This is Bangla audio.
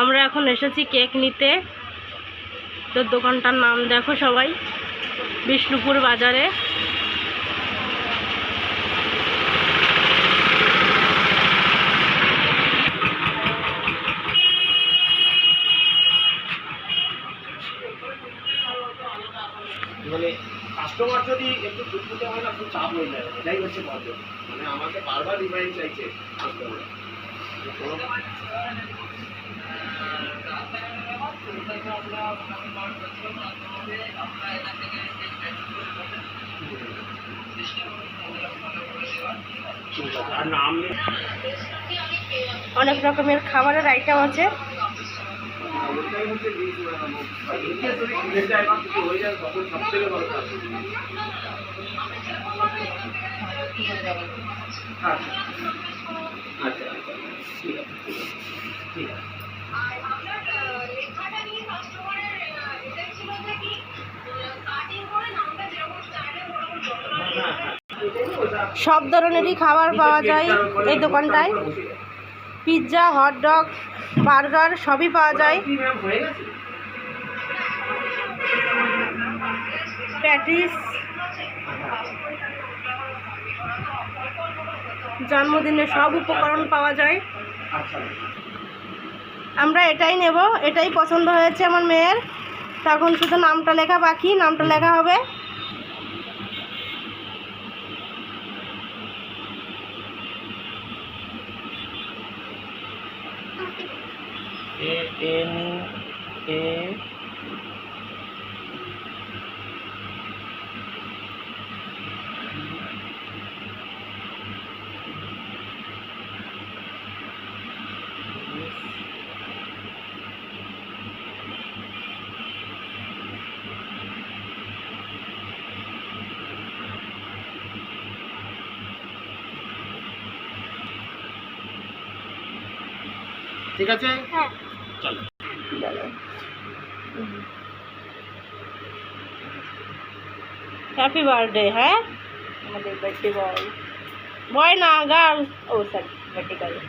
আমরা এখন এসেছি কেক নিতে। তো দোকানটার নাম দেখো সবাই, বিষ্ণুপুর বাজারে। মানে কাস্টমার যদি একটু চাপ হয়ে যায়। মানে আমাকে বারবার রিমাইন্ড চাইছে অনেক রকমের খাবারের আইটেম আছে। কাজ আচ্ছা আচ্ছা। আচ্ছা ঠিক আছে ঠিক আছে সব ধরনেরই খাবার পাওয়া যায় এই দোকানটায়। পিৎজা হটডগ বার্গার সবই পাওয়া যায়। প্যাটিস জন্মদিনের সব উপকরণ পাওয়া যায়। আচ্ছা। আমরা এটাই নেব এটাই পছন্দ হয়েছে আমার মেয়ের। তখন শুধু নামটা লেখা বাকি নামটা লেখা হবে। এ এন এ ঠিক আছে हैप्पी बर्थडे है? बर्थडे बॉय बॉय ना girl oh sorry birthday girl